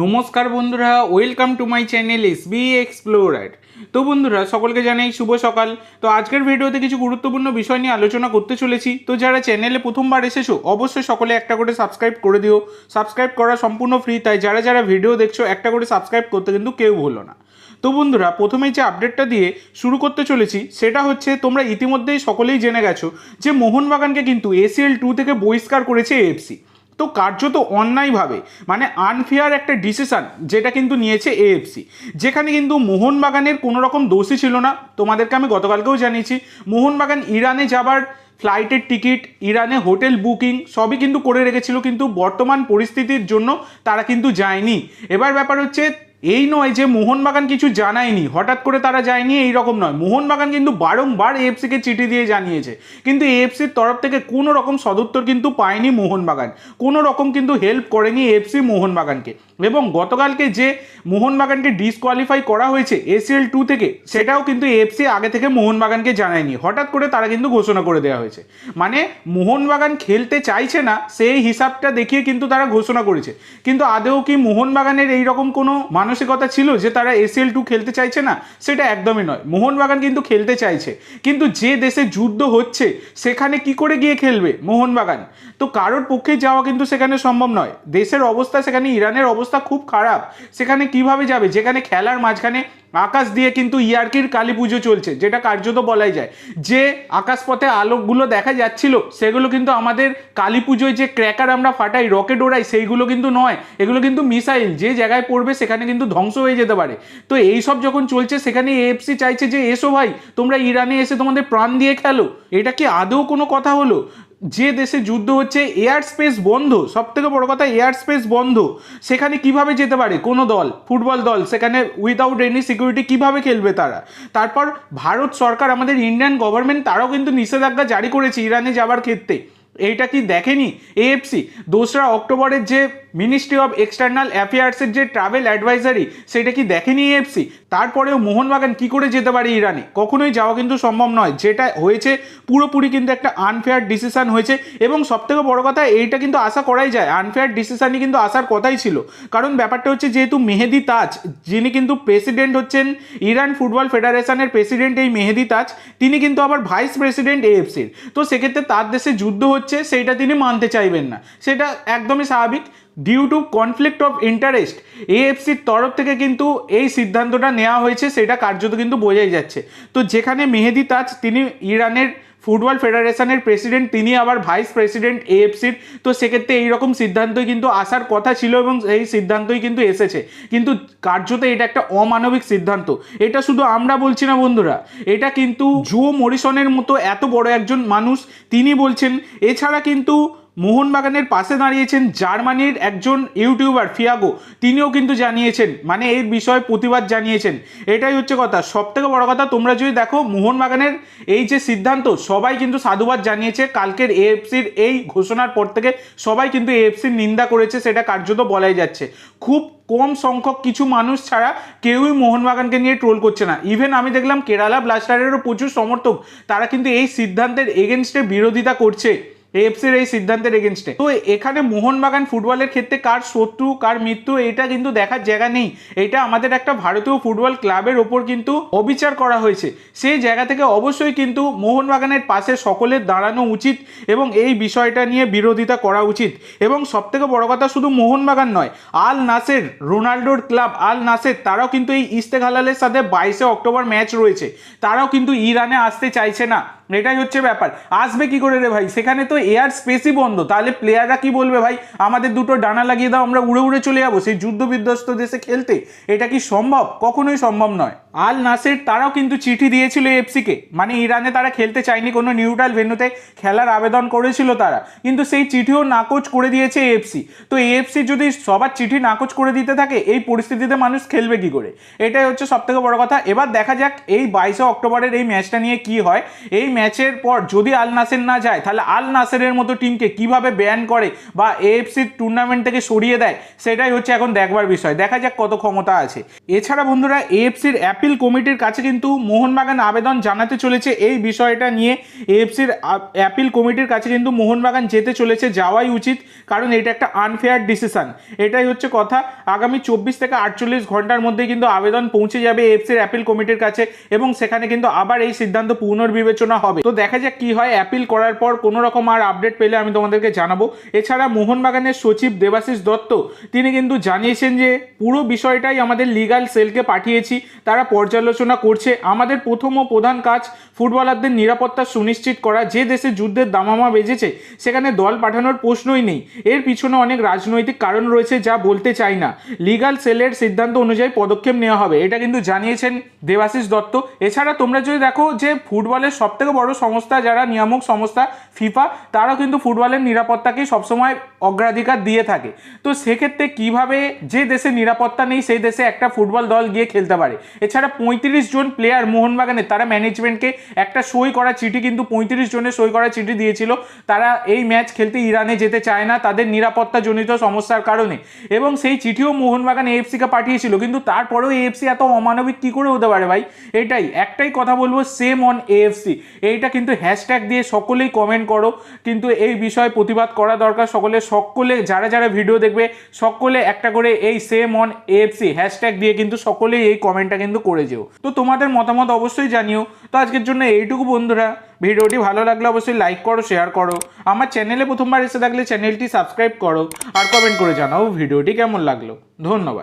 নমস্কার বন্ধুরা welcome to my channel S B explorer তো বন্ধুরা, সকলকে জানাই শুভ সকাল। তো আজকের ভিডিওতে কিছু গুরুত্বপূর্ণ বিষয় নিয়ে আলোচনা করতে চলেছি। তো যারা চ্যানেলে প্রথমবার এসেছ, অবশ্যই সকলে একটা করে সাবস্ক্রাইব করে দিও। সাবস্ক্রাইব করা সম্পূর্ণ ফ্রি তাই যারা যারা ভিডিও দেখছ, একটা করে সাবস্ক্রাইব করতে কিন্তু কেউ ভুলো না। তো বন্ধুরা প্রথমেই যে আপডেটটা দিয়ে শুরু করতে চলেছি, সেটা হচ্ছে তোমরা ইতিমধ্যেই সকলেই জেনে গেছো যে মোহনবাগানকে কিন্তু এসিএল টু থেকে বহিষ্কার করেছে এএফসি তো কার্যত অন্যায়ভাবে মানে আনফেয়ার একটা ডিসিশান যেটা কিন্তু নিয়েছে এএফসি যেখানে কিন্তু মোহনবাগানের কোনো রকম দোষই ছিল না। তোমাদেরকে আমি গতকালকেও জানিয়েছি, মোহনবাগান ইরানে যাবার ফ্লাইটের টিকিট, ইরানে হোটেল বুকিং সবই কিন্তু করে রেখেছিল, কিন্তু বর্তমান পরিস্থিতির জন্য তারা কিন্তু যায়নি। এবার ব্যাপার হচ্ছে এই নয় যে মোহনবাগান কিছু জানায়নি, হঠাৎ করে তারা যায়নি, এই রকম নয়। মোহনবাগান কিন্তু বারংবার এএফসিকে চিঠি দিয়ে জানিয়েছে। কিন্তু এএফসির তরফ থেকে কোনো রকম সদুত্তর কিন্তু পায়নি মোহনবাগান। কোনো রকম কিন্তু হেল্প করেনি এএফসি মোহনবাগানকে। এবং গতকালকে যে মোহনবাগানকে ডিসকোয়ালিফাই করা হয়েছে এসিএল টু থেকে, সেটাও কিন্তু এএফসি আগে থেকে মোহনবাগানকে জানায়নি। হঠাৎ করে তারা কিন্তু ঘোষণা করে দেওয়া হয়েছে। মানে মোহনবাগান খেলতে চাইছে না, সেই হিসাবটা দেখিয়ে কিন্তু তারা ঘোষণা করেছে। কিন্তু আদেও কি মোহনবাগানের এই রকম কোনো মানসিকতা ছিল যে তারা এসিএল টু খেলতে চাইছে না, সেটা একদমই নয়। মোহনবাগান কিন্তু খেলতে চাইছে। কিন্তু যে দেশে যুদ্ধ হচ্ছে, সেখানে কি করে গিয়ে খেলবে মোহনবাগান? তো কারোর পক্ষে যাওয়া কিন্তু সেখানে সম্ভব নয়। দেশের অবস্থা সেখানে, ইরানের অবস্থা খুব খারাপ। সেখানে কীভাবে যাবে? যেখানে খেলার মাঝখানে আকাশ দিয়ে কিন্তু ইয়ার্কির কালী পুজো চলছে, যেটা কার্যত বলাই যায়। যে আকাশপথে আলোকগুলো দেখা যাচ্ছিল, সেগুলো কিন্তু আমাদের কালী পুজোয় যে ক্র্যাকার আমরা ফাটাই, রকেট ওড়াই, সেইগুলো কিন্তু নয়। এগুলো কিন্তু মিসাইল। যে জায়গায় পড়বে, সেখানে কিন্তু ধ্বংস হয়ে যেতে পারে। তো এই সব যখন চলছে, সেখানে এএফসি চাইছে যে, এসো ভাই, তোমরা ইরানে এসে তোমাদের প্রাণ দিয়ে খেলো। এটা কি আদৌ কোনো কথা হলো? যে দেশে যুদ্ধ হচ্ছে, এয়ার স্পেস বন্ধ। সব থেকে বড় কথা, এয়ার স্পেস বন্ধ। সেখানে কীভাবে যেতে পারে? কোনো দল? ফুটবল দল। সেখানে উইদাউট এনি সিকিউরিটি কীভাবে খেলবে তারা? তারপর ভারত সরকার, আমাদের ইন্ডিয়ান গভর্নমেন্ট তারাও কিন্তু নিষেধাজ্ঞা জারি করেছে ইরানে যাবার ক্ষেত্রে। এইটা কি দেখেনি? এএফসি দোসরা অক্টোবরের যে মিনিস্ট্রি অফ এক্সটার্নাল অ্যাফেয়ার্সের যে ট্রাভেল অ্যাডভাইজারি সেটা কি দেখেনি এএফসি তারপরেও মোহনবাগান কি করে যেতে পারে ইরানে? কখনোই যাওয়া কিন্তু সম্ভব নয়। যেটা হয়েছে, পুরোপুরি কিন্তু একটা আনফেয়ার ডিসিশান হয়েছে। এবং সবথেকে বড় কথা, এইটা কিন্তু আশা করাই যায়। আনফেয়ার ডিসিশানই কিন্তু আসার কথাই ছিল। কারণ ব্যাপারটা হচ্ছে, যেহেতু মেহেদি তাজ, যিনি কিন্তু প্রেসিডেন্ট হচ্ছেন, ইরান ফুটবল ফেডারেশনের প্রেসিডেন্ট এই মেহেদি তাজ, তিনি কিন্তু আবার ভাইস প্রেসিডেন্ট এএফসির তো সেক্ষেত্রে তার দেশে যুদ্ধ হচ্ছে, সেইটা তিনি মানতে চাইবেন না। সেটা একদমই স্বাভাবিক। Due to conflict of interest এএফসির তরফ থেকে কিন্তু এই সিদ্ধান্তটা নেওয়া হয়েছে, সেটা কার্যত কিন্তু বোঝাই যাচ্ছে। তো যেখানে মেহেদি তাজ, তিনি ইরানের ফুটবল ফেডারেশনের প্রেসিডেন্ট, তিনি আবার ভাইস প্রেসিডেন্ট এএফসির তো সেক্ষেত্রে এইরকম সিদ্ধান্তই কিন্তু আসার কথা ছিল এবং এই সিদ্ধান্তই কিন্তু এসেছে। কিন্তু কার্যত এটা একটা অমানবিক সিদ্ধান্ত। এটা শুধু আমরা বলছি না বন্ধুরা, এটা কিন্তু জুও মরিসনের মতো এত বড় একজন মানুষ, তিনি বলছেন, এছাড়া কিন্তু মোহনবাগানের পাশে দাঁড়িয়েছেন জার্মানির একজন ইউটিউবার, ফিয়াগো। তিনিও কিন্তু জানিয়েছেন মানে এই বিষয়ে প্রতিবাদ জানিয়েছেন। এটাই হচ্ছে কথা। সব থেকে বড় কথা, তোমরা যদি দেখো মোহনবাগানের এই যে সিদ্ধান্ত, সবাই কিন্তু সাধুবাদ জানিয়েছে। কালকের এএফসির এই ঘোষণার পর থেকে সবাই কিন্তু এএফসির নিন্দা করেছে, সেটা কার্যত বলাই যাচ্ছে। খুব কম সংখ্যক কিছু মানুষ ছাড়া কেউই মোহনবাগানকে নিয়ে ট্রোল করছে না। ইভেন আমি দেখলাম কেরালা ব্লাস্টারেরও প্রচুর সমর্থক, তারা কিন্তু এই সিদ্ধান্তের এগেনস্টে বিরোধিতা করছে। এএফসির এই সিদ্ধান্তের এগেনস্টে তো এখানে মোহনবাগান ফুটবলের ক্ষেত্রে কার শত্রু, কার মৃত্যু, এটা কিন্তু দেখার জায়গা নেই। এটা আমাদের একটা ভারতীয় ফুটবল ক্লাবের ওপর কিন্তু অবিচার করা হয়েছে। সেই জায়গা থেকে অবশ্যই কিন্তু মোহনবাগানের পাশে সকলের দাঁড়ানো উচিত এবং এই বিষয়টা নিয়ে বিরোধিতা করা উচিত। এবং সবথেকে বড় কথা শুধু মোহনবাগান নয়, আল নাসের, রোনাল্ডোর ক্লাব আল নাসের, তারাও কিন্তু এই ইস্তেখালালের সাথে বাইশে অক্টোবর ম্যাচ রয়েছে। তারাও কিন্তু ইরানে আসতে চাইছে না। এটাই হচ্ছে ব্যাপার। আসবে কি করে রে ভাই? সেখানে তো এয়ার স্পেসই বন্ধ। তাহলে প্লেয়াররা কি বলবে ভাই? আমাদের দুটো ডানা লাগিয়ে দাও, আমরা উড়ে উড়ে চলে যাব। সেই যুদ্ধ বিধ্বস্ত দেশে খেলতে। এটা কি সম্ভব? কখনোই সম্ভব নয়। আল নাসের তারাও কিন্তু চিঠি দিয়েছিল এফসিকে। মানে ইরানে তারা খেলতে চায়নি। কোনো নিউট্রাল ভেন্যুতে খেলার আবেদন করেছিল তারা। কিন্তু সেই চিঠিও নাকচ করে দিয়েছে এফসি। তো এএফসি যদি সবার চিঠি নাকচ করে দিতে থাকে, এই পরিস্থিতিতে মানুষ খেলবে কি করে? এটাই হচ্ছে সব থেকে বড় কথা। এবার দেখা যাক এই বাইশে অক্টোবরের এই ম্যাচটা নিয়ে কি হয়। এই ম্যাচের পর যদি আল নাসের না যায়, তাহলে আল নাসেরের মতো টিমকে কীভাবে ব্যান করে বা এএফসির টুর্নামেন্ট থেকে সরিয়ে দেয়, সেটাই হচ্ছে এখন দেখবার বিষয়। দেখা যাক কত ক্ষমতা আছে। এছাড়া বন্ধুরা এএফসির অ্যাপিল কমিটির কাছে কিন্তু মোহনবাগান আবেদন জানাতে চলেছে। এই বিষয়টা নিয়ে এএফসির অ্যাপিল কমিটির কাছে কিন্তু মোহনবাগান যেতে চলেছে, যাওয়াই উচিত। কারণ এটা একটা আনফেয়ার ডিসিশন এটাই হচ্ছে কথা। আগামী চব্বিশ থেকে আটচল্লিশ ঘণ্টার মধ্যে কিন্তু আবেদন পৌঁছে যাবে এএফসির অ্যাপিল কমিটির কাছে এবং সেখানে কিন্তু আবার এই সিদ্ধান্ত পুনর্বিবেচনা হবে। তো দেখা যাক কি হয়। অ্যাপিল করার পর কোনো রকম আর আপডেট পেলে আমি তোমাদেরকে জানাব। এছাড়া মোহনবাগানের সচিব দেবাশিস দত্ত, তিনি কিন্তু জানিয়েছেন যে পুরো বিষয়টাই আমাদের লিগাল সেলকে পাঠিয়েছি। তারা পর্যালোচনা করছে। আমাদের প্রথম ও প্রধান কাজ ফুটবলারদের নিরাপত্তা সুনিশ্চিত করা। যে দেশে যুদ্ধের দামামা বেজেছে, সেখানে দল পাঠানোর প্রশ্নই নেই। এর পিছনে অনেক রাজনৈতিক কারণ রয়েছে যা বলতে চাই না। লিগাল সেলের সিদ্ধান্ত অনুযায়ী পদক্ষেপ নেওয়া হবে। এটা কিন্তু জানিয়েছেন দেবাশিস দত্ত। এছাড়া তোমরা যদি দেখো যে ফুটবলের সব থেকে বড় সংস্থা যারা, নিয়ামক সংস্থা, ফিফা, তারাও কিন্তু ফুটবলের নিরাপত্তাকেই সবসময় অগ্রাধিকার দিয়ে থাকে। তো সেক্ষেত্রে কীভাবে যে দেশে নিরাপত্তা নেই, সেই দেশে একটা ফুটবল দল গিয়ে খেলতে পারে? এছাড়া পঁয়ত্রিশ জন প্লেয়ার মোহনবাগানের, তারা ম্যানেজমেন্টকে একটা সই করা চিঠি কিন্তু পঁয়ত্রিশ জনের সই করা চিঠি দিয়েছিল। তারা এই ম্যাচ খেলতে ইরানে যেতে চায় না, তাদের নিরাপত্তাজনিত সমস্যার কারণে। এবং সেই চিঠিও মোহনবাগান এএফসিকে পাঠিয়েছিল, কিন্তু তারপরেও এএফসি এত অমানবিক কী করে হতে পারে ভাই? এটাই, একটাই কথা বলব সেম অন এএফসি এইটা কিন্তু হ্যাশট্যাগ দিয়ে সকলেই কমেন্ট করো। কিন্তু এই বিষয়ে প্রতিবাদ করা দরকার। সকলে সকলে, যারা যারা ভিডিও দেখবে, সকলে একটা করে এই সেম অন এএফসি হ্যাশট্যাগ দিয়ে কিন্তু সকলেই এই কমেন্টটা কিন্তু করে যেও। তো তোমাদের মতামত অবশ্যই জানিও। তো আজকের জন্য এইটুকু বন্ধুরা। ভিডিওটি ভালো লাগলে অবশ্যই লাইক করো শেয়ার করো। আমার চ্যানেলে প্রথমবার এসে থাকলে চ্যানেলটি সাবস্ক্রাইব করো। আর কমেন্ট করে জানাও ভিডিওটি কেমন লাগল। ধন্যবাদ।